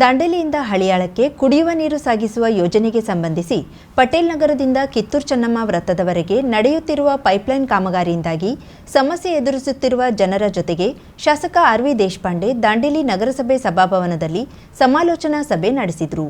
ದಾಂಡೇಲಿಯಿಂದ ಹಳಿಯಾಳಕ್ಕೆ ಕುಡಿಯುವ ನೀರು ಸಾಗಿಸುವ ಯೋಜನೆಗೆ ಸಂಬಂಧಿಸಿ ಪಟೇಲ್ ನಗರದಿಂದ ಕಿತ್ತೂರು ಚೆನ್ನಮ್ಮ ವೃತ್ತದವರೆಗೆ ನಡೆಯುತ್ತಿರುವ ಪೈಪ್ಲೈನ್ ಕಾಮಗಾರಿಯಿಂದಾಗಿ ಸಮಸ್ಯೆ ಎದುರಿಸುತ್ತಿರುವ ಜನರ ಜೊತೆಗೆ ಶಾಸಕ ಆರ್ ವಿ ದೇಶಪಾಂಡೆ ದಾಂಡೇಲಿ ನಗರಸಭೆ ಸಭಾಭವನದಲ್ಲಿ ಸಮಾಲೋಚನಾ ಸಭೆ ನಡೆಸಿದರು.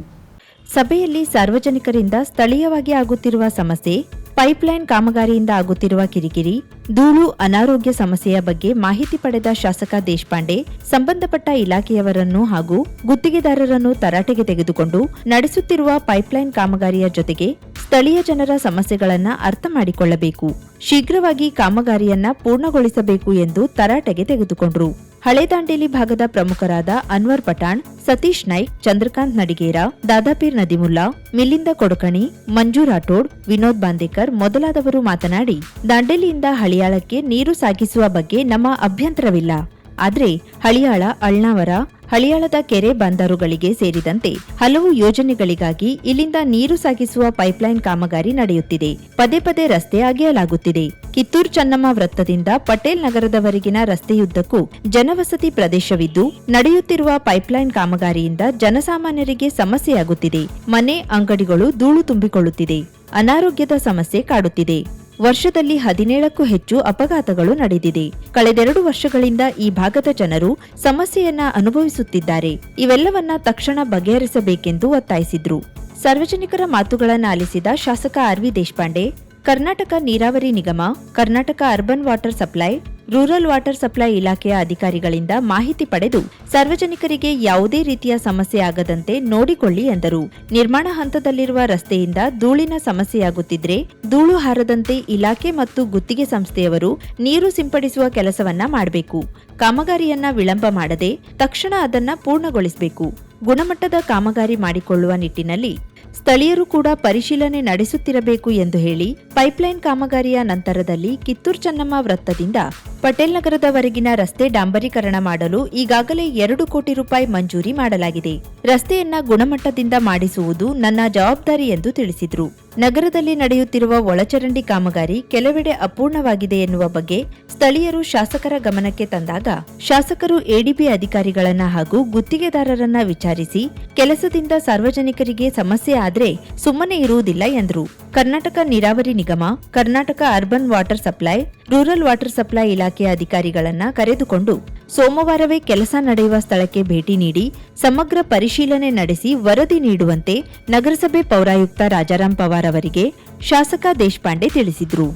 ಸಭೆಯಲ್ಲಿ ಸಾರ್ವಜನಿಕರಿಂದ ಸ್ಥಳೀಯವಾಗಿ ಆಗುತ್ತಿರುವ ಸಮಸ್ಯೆ, ಪೈಪ್ಲೈನ್ ಕಾಮಗಾರಿಯಿಂದ ಆಗುತ್ತಿರುವ ಕಿರಿಕಿರಿ, ಧೂಳು, ಅನಾರೋಗ್ಯ ಸಮಸ್ಯೆಯ ಬಗ್ಗೆ ಮಾಹಿತಿ ಪಡೆದ ಶಾಸಕ ದೇಶಪಾಂಡೆ, ಸಂಬಂಧಪಟ್ಟ ಇಲಾಖೆಯವರನ್ನು ಹಾಗೂ ಗುತ್ತಿಗೆದಾರರನ್ನು ತರಾಟೆಗೆ ತೆಗೆದುಕೊಂಡು ನಡೆಸುತ್ತಿರುವ ಪೈಪ್ಲೈನ್ ಕಾಮಗಾರಿಯ ಜೊತೆಗೆ ಸ್ಥಳೀಯ ಜನರ ಸಮಸ್ಯೆಗಳನ್ನು ಅರ್ಥ ಮಾಡಿಕೊಳ್ಳಬೇಕು. ಶೀಘ್ರವಾಗಿ ಕಾಮಗಾರಿಯನ್ನ ಪೂರ್ಣಗೊಳಿಸಬೇಕು ಎಂದು ತರಾಟೆಗೆ ತೆಗೆದುಕೊಂಡರು. ಹಳೆ ದಾಂಡೇಲಿ ಭಾಗದ ಪ್ರಮುಖರಾದ ಅನ್ವರ್ ಪಠಾಣ್, ಸತೀಶ್ ನಾಯ್ಕ್ ಚಂದ್ರಕಾಂತ್ ನಡಿಗೇರ, ದಾದಾಪೀರ್ ನದಿಮುಲ್ಲಾ, ಮಿಲಿಂದ ಕೊಡಕಣಿ ಮಂಜು ರಾಠೋಡ್ ವಿನೋದ್ ಬಾಂದೇಕರ್ ಮೊದಲಾದವರು ಮಾತನಾಡಿ, ದಾಂಡೇಲಿಯಿಂದ ಹಳಿಯಾಳಕ್ಕೆ ನೀರು ಸಾಗಿಸುವ ಬಗ್ಗೆ ನಮ್ಮ ಅಭ್ಯಂತರವಿಲ್ಲ. ಆದರೆ ಹಳಿಯಾಳ, ಅಳ್ನಾವರ ಹಳಿಯಾಳದ ಕೆರೆ ಬಂದರುಗಳಿಗೆ ಸೇರಿದಂತೆ ಹಲವು ಯೋಜನೆಗಳಿಗಾಗಿ ಇಲ್ಲಿಂದ ನೀರು ಸಾಗಿಸುವ ಪೈಪ್ಲೈನ್ ಕಾಮಗಾರಿ ನಡೆಯುತ್ತಿದೆ. ಪದೇ ಪದೇ ರಸ್ತೆ ಅಗೆಯಲಾಗುತ್ತಿದೆ. ಕಿತ್ತೂರು ಚನ್ನಮ್ಮ ವೃತ್ತದಿಂದ ಪಟೇಲ್ ನಗರದವರೆಗಿನ ರಸ್ತೆಯುದ್ದಕ್ಕೂ ಜನವಸತಿ ಪ್ರದೇಶವಿದ್ದು, ನಡೆಯುತ್ತಿರುವ ಪೈಪ್ಲೈನ್ ಕಾಮಗಾರಿಯಿಂದ ಜನಸಾಮಾನ್ಯರಿಗೆ ಸಮಸ್ಯೆಯಾಗುತ್ತಿದೆ. ಮನೆ ಅಂಗಡಿಗಳು ಧೂಳು ತುಂಬಿಕೊಳ್ಳುತ್ತಿದೆ. ಅನಾರೋಗ್ಯದ ಸಮಸ್ಯೆ ಕಾಡುತ್ತಿದೆ. ವರ್ಷದಲ್ಲಿ ಹದಿನೇಳಕ್ಕೂ ಹೆಚ್ಚು ಅಪಘಾತಗಳು ನಡೆದಿದೆ. ಕಳೆದೆರಡು ವರ್ಷಗಳಿಂದ ಈ ಭಾಗದ ಜನರು ಸಮಸ್ಯೆಯನ್ನ ಅನುಭವಿಸುತ್ತಿದ್ದಾರೆ. ಇವೆಲ್ಲವನ್ನ ತಕ್ಷಣ ಬಗೆಹರಿಸಬೇಕೆಂದು ಒತ್ತಾಯಿಸಿದ್ರು. ಸಾರ್ವಜನಿಕರ ಮಾತುಗಳನ್ನು ಆಲಿಸಿದ ಶಾಸಕ R V Deshpande Karnataka Neeravari Nigam, Karnataka urban water supply, rural water supply ಇಲಾಖೆಯ ಅಧಿಕಾರಿಗಳಿಂದ ಮಾಹಿತಿ ಪಡೆದು ಸಾರ್ವಜನಿಕರಿಗೆ ಯಾವುದೇ ರೀತಿಯ ಸಮಸ್ಯೆ ಆಗದಂತೆ ನೋಡಿಕೊಳ್ಳಿ ಎಂದರು. ನಿರ್ಮಾಣ ಹಂತದಲ್ಲಿರುವ ರಸ್ತೆಯಿಂದ ಧೂಳಿನ ಸಮಸ್ಯೆಯಾಗುತ್ತಿದ್ರೆ ಧೂಳು ಹಾರದಂತೆ ಇಲಾಖೆ ಮತ್ತು ಗುತ್ತಿಗೆ ಸಂಸ್ಥೆಯವರು ನೀರು ಸಿಂಪಡಿಸುವ ಕೆಲಸವನ್ನ ಮಾಡಬೇಕು. ಕಾಮಗಾರಿಯನ್ನ ವಿಳಂಬ ಮಾಡದೆ ತಕ್ಷಣ ಅದನ್ನ ಪೂರ್ಣಗೊಳಿಸಬೇಕು. ಗುಣಮಟ್ಟದ ಕಾಮಗಾರಿ ಮಾಡಿಕೊಳ್ಳುವ ನಿಟ್ಟಿನಲ್ಲಿ ಸ್ಥಳೀಯರು ಕೂಡ ಪರಿಶೀಲನೆ ನಡೆಸುತ್ತಿರಬೇಕು ಎಂದು ಹೇಳಿ ಪೈಪ್ಲೈನ್ ಕಾಮಗಾರಿಯ ನಂತರದಲ್ಲಿ ಕಿತ್ತೂರು ಚೆನ್ನಮ್ಮ ವೃತ್ತದಿಂದ ಪಟೇಲ್ ನಗರದವರೆಗಿನ ರಸ್ತೆ ಡಾಂಬರೀಕರಣ ಮಾಡಲು ಈಗಾಗಲೇ ಎರಡು ಕೋಟಿ ರೂಪಾಯಿ ಮಂಜೂರಿ ಮಾಡಲಾಗಿದೆ. ರಸ್ತೆಯನ್ನ ಗುಣಮಟ್ಟದಿಂದ ಮಾಡಿಸುವುದು ನನ್ನ ಜವಾಬ್ದಾರಿ ಎಂದು ತಿಳಿಸಿದ್ರು. ನಗರದಲ್ಲಿ ನಡೆಯುತ್ತಿರುವ ಒಳಚರಂಡಿ ಕಾಮಗಾರಿ ಕೆಲವೆಡೆ ಅಪೂರ್ಣವಾಗಿದೆ ಎನ್ನುವ ಬಗ್ಗೆ ಸ್ಥಳೀಯರು ಶಾಸಕರ ಗಮನಕ್ಕೆ ತಂದಾಗ ಶಾಸಕರು ಎಡಿಬಿ ಅಧಿಕಾರಿಗಳನ್ನ ಹಾಗೂ ಗುತ್ತಿಗೆದಾರರನ್ನ ವಿಚಾರಿಸಿ ಕೆಲಸದಿಂದ ಸಾರ್ವಜನಿಕರಿಗೆ ಸಮಸ್ಯೆ ಆದ್ರೆ ಸುಮ್ಮನೆ ಇರುವುದಿಲ್ಲ ಎಂದರು. Karnataka Neeravari Nigam, Karnataka urban water supply, rural water supply ಇಲಾಖೆಯ ಅಧಿಕಾರಿಗಳನ್ನ ಕರೆದುಕೊಂಡು ಸೋಮವಾರವೇ ಕೆಲಸ ನಡೆಯುವ ಸ್ಥಳಕ್ಕೆ ಭೇಟಿ ನೀಡಿ ಸಮಗ್ರ ಪರಿಶೀಲನೆ ನಡೆಸಿ ವರದಿ ನೀಡುವಂತೆ ನಗರಸಭೆ ಪೌರಾಯುಕ್ತ ರಾಜಾರಾಮ್ ಪವಾರ್ ಅವರಿಗೆ ಶಾಸಕ ದೇಶಪಾಂಡೆ ತಿಳಿಸಿದರು.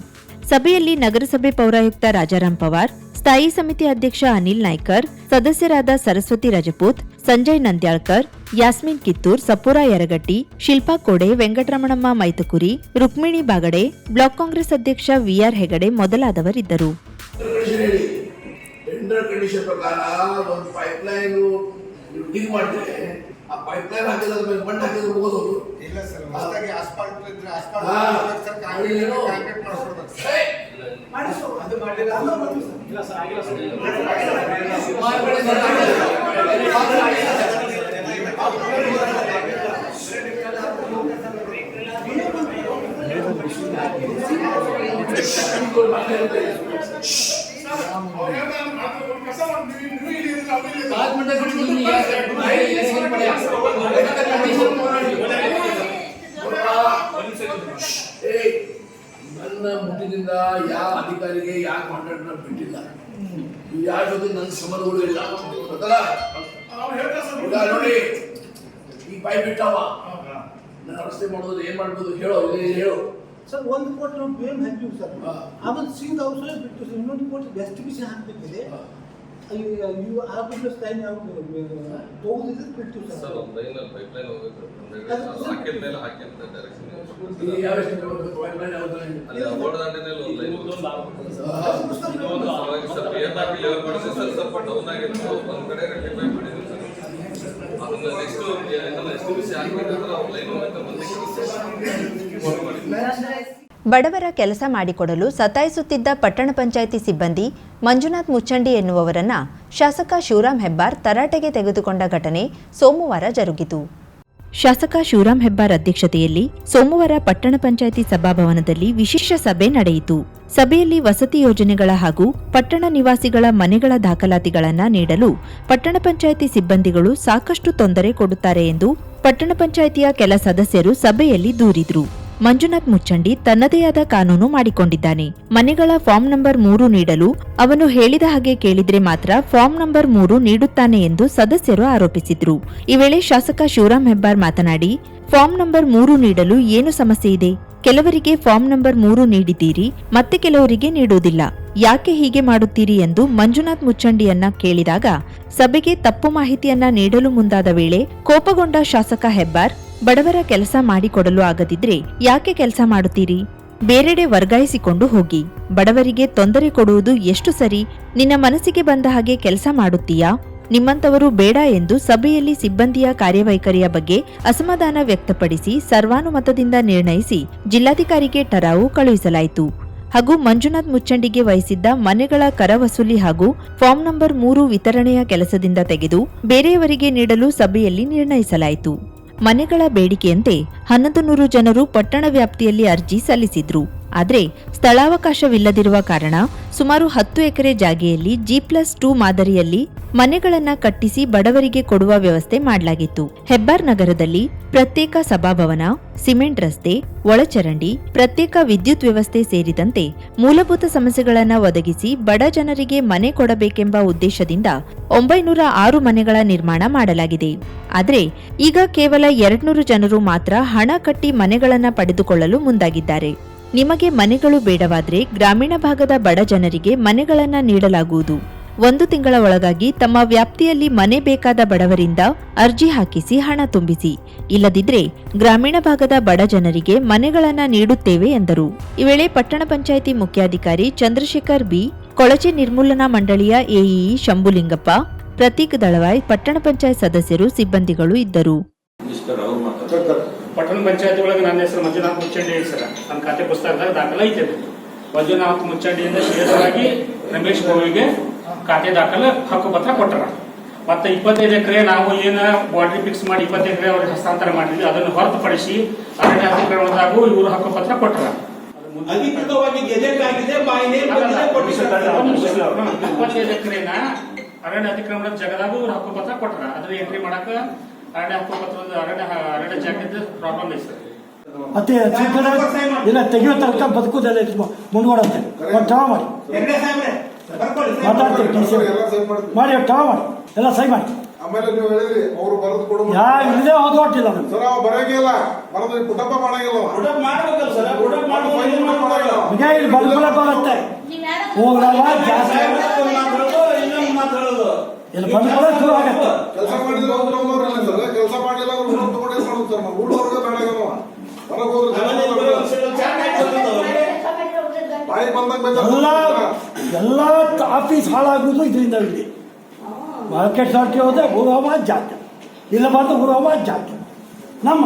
ಸಭೆಯಲ್ಲಿ ನಗರಸಭೆ ಪೌರಾಯುಕ್ತ ರಾಜಾರಾಮ್ ಪವಾರ್, ಸ್ಥಾಯಿ ಸಮಿತಿ ಅಧ್ಯಕ್ಷ ಅನಿಲ್ ನಾಯ್ಕರ್, ಸದಸ್ಯರಾದ ಸರಸ್ವತಿ ರಜಪೂತ್, ಸಂಜಯ್ ನಂದ್ಯಾಳ್ಕರ್, ಯಾಸ್ಮಿನ್ ಕಿತ್ತೂರ್, ಸಪೂರ ಯರಗಟ್ಟಿ, ಶಿಲ್ಪಾ ಕೋಡೆ, ವೆಂಕಟರಮಣಮ್ಮ ಮೈತಕುರಿ, ರುಕ್ಮಿಣಿ ಬಾಗಡೆ, ಬ್ಲಾಕ್ ಕಾಂಗ್ರೆಸ್ ಅಧ್ಯಕ್ಷ ವಿಆರ್ ಹೆಗಡೆ ಮೊದಲಾದವರಿದ್ದರು. ಟೆಂಡರ್ ಕಂಡೀಷನ್ ಪ್ರಕಾರ ಒಂದು ಪೈಪ್ ಲೈನ್ ಡಿಗ್ ಮಾಡಿದ್ರೆ ಆ ಪೈಪ್ ಲೈನ್ ಹಾಕಿದ್ರೆ ಮೇಲೆ ಮಣ್ಣು ಹಾಕಿದ್ರೆ ಹೋಗೋದು ಇಲ್ಲ ಸರ್ ಹೊಸದಾಗಿ ಅದು ಸರ್. ನನ್ನ ಮುಟ್ಟಿನಿಂದ ಯಾವ ಅಧಿಕಾರಿಗೆ ಯಾವ ಕಾಂಟ್ರಾಕ್ಟರ್ ಬಿಟ್ಟಿಲ್ಲ ಯಾರ ಜೊತೆ ನನ್ನ ಸಂಬಂಧಗಳು ಇಲ್ಲ ಗೊತ್ತಲ್ಲ ನೋಡಿ ಈ ಪೈಪ್ ಬಿಟ್ಟವ ನಾನು ರಸ್ತೆ ಮಾಡೋದು ಏನ್ ಮಾಡ್ಬೋದು ಹೇಳೋ ಇಲ್ಲಿ ಹೇಳು ಸರ್ ಒಂದು ಕೋಟಿ ನಾವು ಬೇಮ್ ಹಾಕಿವಿ ಸರ್. ಆಮೇಲೆ ಸೀದ ಔಷಧ ಬಿಟ್ಟು ಸರ್ ಇನ್ನೊಂದು ಕೋಟಿ ಹಾಕ್ಬೇಕಿದೆ. ಹಾಕಬೇಕಿದೆ ಹಾ. ಇವು ಆಗ್ಬಿಟ್ಟು ಟೈಮ್ ಯಾವ ತಗೋದಿದ್ರೆ ಬಿಟ್ಟು ಸರ್. ಸರ್ ಒಂದು ಲೈನಲ್ಲಿ ಪೈಪ್ಲೈನ್ ಹೋಗ್ಬೇಕು. ಹಾಕಿದ ಮೇಲೆ ಹಾಕಿದ ಡೈರೆಕ್ಷನ್ ಈ ಯಾವ ಪೈಪ್ ಲೈನ್ ಯಾವ್ದು? ಅಲ್ಲಿ ರೋಡ್ ದಾಟಿನಲ್ಲಿ ಒಂದು ಲೈನ್ ಅವಾಗ ಸರ್. ಬಿ ಎನ್ ಹಾಕಿ ಲೆವೆಲ್ ಮಾಡಿಸಿ ಸರ್ ಸ್ವಲ್ಪ ಡೌನ್ ಆಗಿತ್ತು. ಒಂದ್ ಕಡೆ ರೆಕ್ಟಿಫೈ ಮಾಡಿದ್ವಿ ಸರ್. ಅದನ್ನ ನೆಕ್ಸ್ಟ್ ನೆಕ್ಸ್ಟ್ ಬಿಸಿ ಹಾಕ್ಬೇಕಂದ್ರೆ ಅವ್ರ ಲೈನ್ ಹೋಗ್ಬೇಕು ಬಂದಿತ್ತು ಬಡವರ ಕೆಲಸ ಮಾಡಿಕೊಡಲು ಸತಾಯಿಸುತ್ತಿದ್ದ ಪಟ್ಟಣ ಪಂಚಾಯಿತಿ ಸಿಬ್ಬಂದಿ ಮಂಜುನಾಥ್ ಮುಚ್ಚಂಡಿ ಎನ್ನುವವರನ್ನ ಶಾಸಕ ಶಿವರಾಂ ಹೆಬ್ಬಾರ್ ತರಾಟೆಗೆ ತೆಗೆದುಕೊಂಡ ಘಟನೆ ಸೋಮವಾರ ಜರುಗಿತು. ಶಾಸಕ ಶಿವರಾಂ ಹೆಬ್ಬಾರ್ ಅಧ್ಯಕ್ಷತೆಯಲ್ಲಿ ಸೋಮವಾರ ಪಟ್ಟಣ ಪಂಚಾಯಿತಿ ಸಭಾಭವನದಲ್ಲಿ ವಿಶೇಷ ಸಭೆ ನಡೆಯಿತು. ಸಭೆಯಲ್ಲಿ ವಸತಿ ಯೋಜನೆಗಳ ಹಾಗೂ ಪಟ್ಟಣ ನಿವಾಸಿಗಳ ಮನೆಗಳ ದಾಖಲಾತಿಗಳನ್ನು ನೀಡಲು ಪಟ್ಟಣ ಪಂಚಾಯಿತಿ ಸಿಬ್ಬಂದಿಗಳು ಸಾಕಷ್ಟು ತೊಂದರೆ ಕೊಡುತ್ತಾರೆ ಎಂದು ಪಟ್ಟಣ ಪಂಚಾಯಿತಿಯ ಕೆಲ ಸದಸ್ಯರು ಸಭೆಯಲ್ಲಿ ದೂರಿದ್ರು. ಮಂಜುನಾಥ್ ಮುಚ್ಚಂಡಿ ತನ್ನದೇ ಆದ ಕಾನೂನು ಮಾಡಿಕೊಂಡಿದ್ದಾನೆ. ಮನೆಗಳ ಫಾರ್ಮ್ ನಂಬರ್ ಮೂರು ನೀಡಲು ಅವನು ಹೇಳಿದ ಹಾಗೆ ಕೇಳಿದ್ರೆ ಮಾತ್ರ ಫಾರ್ಮ್ ನಂಬರ್ ಮೂರು ನೀಡುತ್ತಾನೆ ಎಂದು ಸದಸ್ಯರು ಆರೋಪಿಸಿದ್ರು. ಈ ವೇಳೆ ಶಾಸಕ ಶಿವರಾಮ್ ಹೆಬ್ಬಾರ್ ಮಾತನಾಡಿ, ಫಾರ್ಮ್ ನಂಬರ್ ಮೂರು ನೀಡಲು ಏನು ಸಮಸ್ಯೆ ಇದೆ? ಕೆಲವರಿಗೆ ಫಾರ್ಮ್ ನಂಬರ್ ಮೂರು ನೀಡಿದ್ದೀರಿ, ಮತ್ತೆ ಕೆಲವರಿಗೆ ನೀಡುವುದಿಲ್ಲ. ಯಾಕೆ ಹೀಗೆ ಮಾಡುತ್ತೀರಿ ಎಂದು ಮಂಜುನಾಥ್ ಮುಚ್ಚಂಡಿಯನ್ನ ಕೇಳಿದಾಗ, ಸಭೆಗೆ ತಪ್ಪು ಮಾಹಿತಿಯನ್ನ ನೀಡಲು ಮುಂದಾದ ವೇಳೆ ಕೋಪಗೊಂಡ ಶಾಸಕ ಹೆಬ್ಬಾರ್ ಬಡವರ ಕೆಲಸ ಮಾಡಿಕೊಡಲು ಆಗದಿದ್ರೆ ಯಾಕೆ ಕೆಲಸ ಮಾಡುತ್ತೀರಿ? ಬೇರೆಡೆ ವರ್ಗಾಯಿಸಿಕೊಂಡು ಹೋಗಿ. ಬಡವರಿಗೆ ತೊಂದರೆ ಕೊಡುವುದು ಎಷ್ಟು ಸರಿ? ನಿನ್ನ ಮನಸ್ಸಿಗೆ ಬಂದ ಹಾಗೆ ಕೆಲಸ ಮಾಡುತ್ತೀಯಾ? ನಿಮ್ಮಂತವರು ಬೇಡ ಎಂದು ಸಭೆಯಲ್ಲಿ ಸಿಬ್ಬಂದಿಯ ಕಾರ್ಯವೈಖರಿಯ ಬಗ್ಗೆ ಅಸಮಾಧಾನ ವ್ಯಕ್ತಪಡಿಸಿ ಸರ್ವಾನುಮತದಿಂದ ನಿರ್ಣಯಿಸಿ ಜಿಲ್ಲಾಧಿಕಾರಿಗೆ ಟರಾವು ಕಳುಹಿಸಲಾಯಿತು. ಹಾಗೂ ಮಂಜುನಾಥ್ ಮುಚ್ಚಂಡಿಗೆ ವಹಿಸಿದ್ದ ಮನೆಗಳ ಕರ ವಸೂಲಿ ಹಾಗೂ ಫಾರ್ಮ್ ನಂಬರ್ ಮೂರು ವಿತರಣೆಯ ಕೆಲಸದಿಂದ ತೆಗೆದು ಬೇರೆಯವರಿಗೆ ನೀಡಲು ಸಭೆಯಲ್ಲಿ ನಿರ್ಣಯಿಸಲಾಯಿತು. ಮನೆಗಳ ಬೇಡಿಕೆಯಂತೆ ಹನ್ನೊಂದು ನೂರು ಜನರು ಪಟ್ಟಣ ವ್ಯಾಪ್ತಿಯಲ್ಲಿ ಅರ್ಜಿ ಸಲ್ಲಿಸಿದ್ರು. ಆದರೆ ಸ್ಥಳಾವಕಾಶವಿಲ್ಲದಿರುವ ಕಾರಣ ಸುಮಾರು ಹತ್ತು ಎಕರೆ ಜಾಗೆಯಲ್ಲಿ ಜಿ ಪ್ಲಸ್ ಟೂ ಮಾದರಿಯಲ್ಲಿ ಮನೆಗಳನ್ನು ಕಟ್ಟಿಸಿ ಬಡವರಿಗೆ ಕೊಡುವ ವ್ಯವಸ್ಥೆ ಮಾಡಲಾಗಿತ್ತು. ಹೆಬ್ಬಾರ್ ನಗರದಲ್ಲಿ ಪ್ರತ್ಯೇಕ ಸಭಾಭವನ, ಸಿಮೆಂಟ್ ರಸ್ತೆ, ಒಳಚರಂಡಿ, ಪ್ರತ್ಯೇಕ ವಿದ್ಯುತ್ ವ್ಯವಸ್ಥೆ ಸೇರಿದಂತೆ ಮೂಲಭೂತ ಸಮಸ್ಯೆಗಳನ್ನು ಒದಗಿಸಿ ಬಡ ಜನರಿಗೆ ಮನೆ ಕೊಡಬೇಕೆಂಬ ಉದ್ದೇಶದಿಂದ ಒಂಬೈನೂರ ಆರು ಮನೆಗಳ ನಿರ್ಮಾಣ ಮಾಡಲಾಗಿದೆ. ಆದರೆ ಈಗ ಕೇವಲ ಎರಡ್ನೂರು ಜನರು ಮಾತ್ರ ಹಣ ಕಟ್ಟಿ ಮನೆಗಳನ್ನು ಪಡೆದುಕೊಳ್ಳಲು ಮುಂದಾಗಿದ್ದಾರೆ. ನಿಮಗೆ ಮನೆಗಳು ಬೇಡವಾದರೆ ಗ್ರಾಮೀಣ ಭಾಗದ ಬಡ ಜನರಿಗೆ ಮನೆಗಳನ್ನು ನೀಡಲಾಗುವುದು. ಒಂದು ತಿಂಗಳ ಒಳಗಾಗಿ ತಮ್ಮ ವ್ಯಾಪ್ತಿಯಲ್ಲಿ ಮನೆ ಬೇಕಾದ ಬಡವರಿಂದ ಅರ್ಜಿ ಹಾಕಿಸಿ ಹಣ ತುಂಬಿಸಿ. ಇಲ್ಲದಿದ್ರೆ ಗ್ರಾಮೀಣ ಭಾಗದ ಬಡ ಜನರಿಗೆ ಮನೆಗಳನ್ನು ನೀಡುತ್ತೇವೆ ಎಂದರು. ಈ ವೇಳೆ ಪಟ್ಟಣ ಪಂಚಾಯಿತಿ ಮುಖ್ಯಾಧಿಕಾರಿ ಚಂದ್ರಶೇಖರ್ ಬಿ, ಕೊಳಚೆ ನಿರ್ಮೂಲನಾ ಮಂಡಳಿಯ ಎಇಇ ಶಂಭುಲಿಂಗಪ್ಪ, ಪ್ರತೀಕ್ ದಳವಾಯ್ ಪಟ್ಟಣ ಪಂಚಾಯತ್ ಸದಸ್ಯರು, ಸಿಬ್ಬಂದಿಗಳು ಇದ್ದರು. ಪಟ್ಟಣ ಪಂಚಾಯತ್ ಒಳಗೆ ನನ್ನ ಹೆಸರು ಮಂಜುನಾಥ್ ಮುಚ್ಚಂಡಿ ಹೆಸರು ಸರ್. ನನ್ನ ಖಾತೆ ಪುಸ್ತಕದಾಗ ದಾಖಲೆ ಐತೆ. ಮಂಜುನಾಥ್ ಮುಚ್ಚಂಡಿಯಿಂದ ಶ್ರೇಷ್ಠರಾಗಿ ರಮೇಶ್ ಗೋವಿಗೆ ಖಾತೆ ದಾಖಲೆ ಹಕ್ಕು ಪತ್ರ ಕೊಟ್ಟರ ಮತ್ತೆ ಇಪ್ಪತ್ತೈದು ಎಕರೆ ನಾವು ಏನು ಬಾಡ್ರಿ ಫಿಕ್ಸ್ ಮಾಡಿ ಇಪ್ಪತ್ತೈದು ಎಕರೆ ಅವ್ರಿಗೆ ಹಸ್ತಾಂತರ ಮಾಡಿದ್ವಿ ಅದನ್ನು ಹೊರತುಪಡಿಸಿ ಅರಣ್ಯ ಅಧಿಕರಣದಾಗೂ ಇವರು ಹಕ್ಕು ಪತ್ರ ಕೊಟ್ಟರ ಅಧಿಕೃತವಾಗಿ ಗೆಜೆಟ್ ಆಗಿದೆ ಇಪ್ಪತ್ತೈದು ಎಕರೆನ ಅರಣ್ಯ ಅತಿಕ್ರಮಣದ ಜಾಗದಾಗೂ ಇವ್ರು ಹಕ್ಕು ಪತ್ರ ಕೊಟ್ಟರ ಅದನ್ನ ಎಂಟ್ರಿ ಮಾಡಕ ಅರಣ್ಯ ಹಕ್ಕು ಪತ್ರದ ಅರಣ್ಯ ಅರಣ್ಯ ಜಾಗದ ಪ್ರಾಬ್ಲಮ್ ಇದೆ ಸರ್. ಮತ್ತೆ ಇಲ್ಲ ತೆಗೆಯೋ ತನಕ ಬದುಕುದಲ್ಲ ಇದು ಮುಂದ್ವಡಂತೆ ಒಂದು ಮಾಡಿ. ಮಾತಾಡ್ತೀವಿ ಟಿ ಸಿ ಸೈನ್. ಮಾಡಿ ಡ್ರಾ ಮಾಡಿ. ಎಲ್ಲ ಸೈ ಮಾಡಿ. ಆಮೇಲೆ ನೀವು ಹೇಳಿದ್ರಿ ಅವರು ಬರೆದು ಕೊಡು ಯಾ ಇಲ್ಲದೆ ಹೋದ್ಕೊಟ್ಟಿಲ್ಲ ನಮ್ಗೆ ಸರ್ ಅವ ಬರಂಗಿಲ್ಲ ಬರೋದು ಕುಟುಂಬ ಮಾಡಂಗಿಲ್ಲ ಅವ. ಮಾಡಬೇಕಲ್ಲ ಸರ್ ಮಾಡ್ಬೋದಲ್ಲ? ಈಗ ಇಲ್ಲಿ ಬಲ್ಬಲ ಬರುತ್ತೆ. ಹೋಗಲ್ಲ ಜಾಸ್ತಿ ಸಾಹೇಬ್ರೆ ಒಂದ್ ಮಾತ್ ಹೇಳೋದು, ಇನ್ನೊಂದ್ ಮಾತ್ ಹೇಳೋದು. ಇಲ್ಲಿ ಶುರು ಆಗತ್ತೆ. ಕೆಲಸ ಮಾಡಿದ್ರೆ ಅವ್ರು ನಮ್ಮವ್ರಲ್ಲ ಸರ್. ಕೆಲಸ ಮಾಡಿಲ್ಲ ಅವ್ರು ಊಟ ತಗೊಂಡು ಏನ್ ಮಾಡೋದು ಸರ್ ನಾವು ಊಟವ್ರಿಗೆ ಬೇಡ ಹೊರಗೆ ಹೋದ್ರೆ ಆಮೇಲೆ ಇಬ್ಬರು ಒಂದ್ಸಲ ಚಾಟ್ ಹಾಕ್ಸೋದು ಅವ್ರು. ಬಾಯಿ ಬಂದಾಗ ಎಲ್ಲ ಎಲ್ಲ ಆಫೀಸ್ ಹಾಳಾಗುವುದು ಇದರಿಂದ ಇಲ್ಲಿ. ಮಾರ್ಕೆಟ್ ಸಾರ್ಟಿ ಹೋದ್ರೆ ಹುರುಹವ ಜಾತಿ ಇಲ್ಲ ಬಂದು ಹುರುಹವ ಜಾತ್ರೆ. ನಮ್ಮ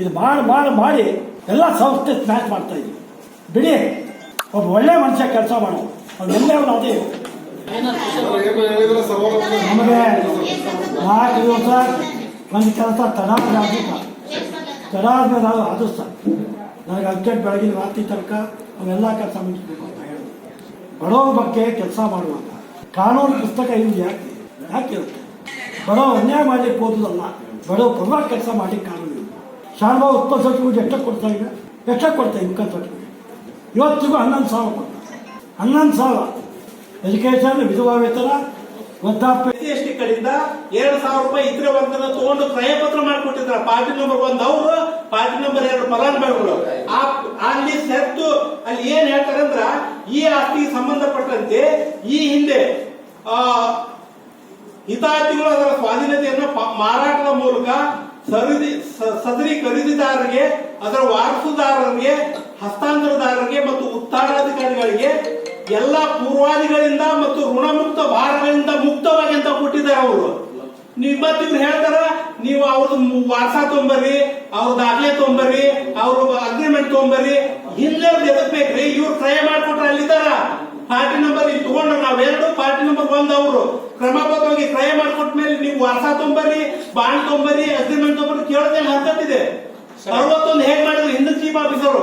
ಇದು ಮಾಡಿ ಮಾಡಿ ಮಾಡಿ ಎಲ್ಲ ಸಂಸ್ಥೆ ಸ್ಮ್ಯಾಚ್ ಮಾಡ್ತಾ ಇದ್ವಿ. ಬಿಡಿ ಒಬ್ಬ ಒಳ್ಳೆ ಮನುಷ್ಯ ಕೆಲಸ ಮಾಡೋ. ಅವ್ನು ಎಲ್ಲೇ ಅವನು ಅದೇ. ನಮಗೆ ನಾಲ್ಕು ದಿವಸ ಒಂದು ಕೆಲಸ ತಡಾದ್ರೆ ಆಗಿಲ್ಲ ತಡಾದ್ಮೇಲೆ ನಾವು ಅದು ಸರ್ ನನಗೆ ಅರ್ಜೆಂಟ್ ಬೆಳಗಿನ ರಾತ್ರಿ ತನಕ ಅವೆಲ್ಲ ಕೆಲಸ ಮುಗಿಸ್ಬೇಕು ಅಂತ ಹೇಳಿದ್ರು ಬಡವ ಬಗ್ಗೆ ಕೆಲಸ ಮಾಡುವಂತ ಕಾನೂನು ಪುಸ್ತಕ ಇಲ್ಲಿ ಯಾಕೆ? ಯಾಕೆ ಇರುತ್ತೆ? ಬಡವ ಅನ್ಯಾಯ ಮಾಡ್ಲಿಕ್ಕೆ ಹೋದಲ್ಲ ಬಡವ ಪರವಾಗಿ ಕೆಲಸ ಮಾಡ್ಲಿಕ್ಕೆ ಕಾನೂನು ಇಲ್ಲ. ಶಾಲಾ ಉತ್ಪನ್ನ ಸಚಿವರು ಎಷ್ಟಕ್ಕೆ ಕೊಡ್ತಾ ಈಗ ಎಷ್ಟಕ್ಕೆ ಕೊಡ್ತಾ ಇನ್ಕಮ್ ಸರ್ಟಿಫಿಕೇಟ್? ಇವತ್ತಿಗೂ ಹನ್ನೊಂದು ಸಾವಿರ ಕೊಡ್ತಾರೆ ಹನ್ನೊಂದು ಸಾವಿರ. ಎಜುಕೇಷನ್ ವಿಧವಾ ವೇತನ? ವೃದ್ಧಾಪ್ಯ ಎಸ್ ಟಿ ಕಡೆಯಿಂದ ಎರಡು ಸಾವಿರ ರೂಪಾಯಿ ಇದ್ರೆ ವರ್ಗದ ತಗೊಂಡು ಕ್ರಯ ಪತ್ರ ಮಾಡಿಕೊಟ್ಟಿದ್ರ. ಪಾರ್ಟಿ ನಂಬರ್ ಒಂದ್ ಅವರು, ಪಾರ್ಟಿ ನಂಬರ್ ಎರಡು ಫಲಾನುಭವಿಗಳು ಅಲ್ಲಿ ಸೆತ್ತು, ಅಲ್ಲಿ ಏನ್ ಹೇಳ್ತಾರೆ ಅಂದ್ರ, ಈ ಆಸ್ತಿಗೆ ಸಂಬಂಧಪಟ್ಟಂತೆ ಈ ಹಿಂದೆ, ಆ ಹಿತಾರ್ಥಿಗಳು ಅದರ ಸ್ವಾಧೀನತೆಯನ್ನು ಮಾರಾಟದ ಮೂಲಕ ಸರಿದಿ ಸದರಿ ಖರೀದಿದಾರರಿಗೆ, ಅದರ ವಾರಸುದಾರರಿಗೆ, ಹಸ್ತಾಂತರದಾರರಿಗೆ ಮತ್ತು ಉತ್ತರಾಧಿಕಾರಿಗಳಿಗೆ ಎಲ್ಲ ಪೂರ್ವಾದಿಗಳಿಂದ ಮತ್ತು ಋಣಮುಕ್ತ ಭಾರಗಳಿಂದ ಮುಕ್ತವಾಗಿ ಅಂತ ಕೊಟ್ಟಿದ್ದಾರೆ ಅವರು. ನೀವು ಮತ್ತೆ ಇವ್ರು ಹೇಳ್ತಾರ, ನೀವು ಅವ್ರದ್ದು ವಾರಸ ತೊಂಬರ್ರಿ ಅವ್ರ ದಾಖಲೆ ತೊಂಬರ್ರಿ ಅವ್ರ ಅಗ್ರಿಮೆಂಟ್ ತೊಂಬರ್ರಿ ಹಿಂದೆ ಎದಕ್ ಬೇಕ್ರಿ? ಇವ್ರು ಟ್ರೈ ಮಾಡ್ಕೊಟ್ರೆ ಅಲ್ಲಿದ್ದಾರ. ಪಾರ್ಟಿ ನಂಬರ್ ನೀವು ತಗೊಂಡ್ರೆ ಎರಡು ಪಾರ್ಟಿ ನಂಬರ್ ಒಂದ್ ಅವರು ಕ್ರಮಬದ್ಧವಾಗಿ ಕ್ರಯ ಮಾಡ್ಕೊಟ್ಟ ಮೇಲೆ ನೀವು ವರ್ಷ ತೊಂಬರ್ರಿ ಬಾಂಡ್ ತೊಂಬರ್ರಿ ಅಗ್ರಿಮೆಂಟ್ ತೊಂಬರ್ರಿ ಕೇಳೋದೇ ಹತ್ತತ್ತಿದೆ ಅರವತ್ತೊಂದು ಹೇಗ್ ಮಾಡಿದ್ರು? ಹಿಂದಿನ ಚೀಫ್ ಆಫೀಸರು.